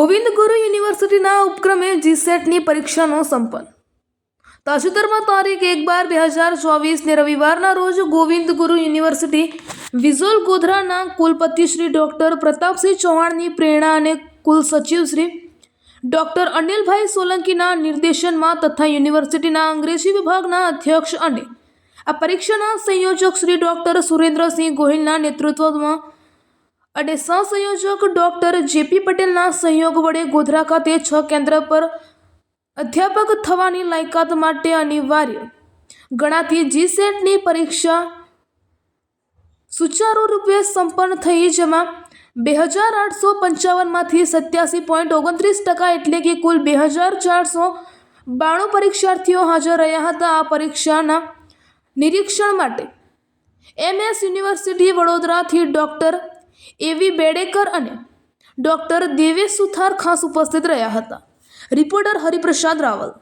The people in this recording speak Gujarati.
યુનિવર્સિટીના ઉપક્રમે જીસેટની પરીક્ષાનો સંપન્ન. તાજેતરમાં તારીખ એક બાર બે હજાર ચોવીસને રવિવારના રોજ ગોવિંદ ગુરુ યુનિવર્સિટી વિઝોલ ગોધરાના કુલપતિ શ્રી ડૉક્ટર પ્રતાપસિંહ ચૌહાણની પ્રેરણા અને કુલ સચિવ શ્રી ડૉક્ટર અનિલભાઈ સોલંકીના નિર્દેશનમાં તથા યુનિવર્સિટીના અંગ્રેજી વિભાગના અધ્યક્ષ અને આ પરીક્ષાના સંયોજક શ્રી ડૉક્ટર સુરેન્દ્રસિંહ ગોહિલના નેતૃત્વમાં અને સહસંયોજક ડૉક્ટર જેપી પટેલના સહયોગ વડે ગોધરા ખાતે છ કેન્દ્ર પર અધ્યાપક થવાની લાયકાત માટે અનિવાર્ય. ગણાતી જીસેટની પરીક્ષા સુચારુ રૂપે સંપન્ન થઈ, જેમાં બે હજાર આઠસો પંચાવનમાંથી સત્યાસી પોઈન્ટ ઓગણત્રીસ ટકા એટલે કે કુલ બે હજાર ચારસો બાણું પરીક્ષાર્થીઓ હાજર રહ્યા હતા આ પરીક્ષાના નિરીક્ષણ માટે. એમએસ યુનિવર્સિટી વડોદરાથી ડૉક્ટર એવી બેડેકર અને ડૉક્ટર દેવેશ સુથાર ખાસ ઉપસ્થિત રહ્યા હતા. રિપોર્ટર હરિપ્રસાદ રાવલ.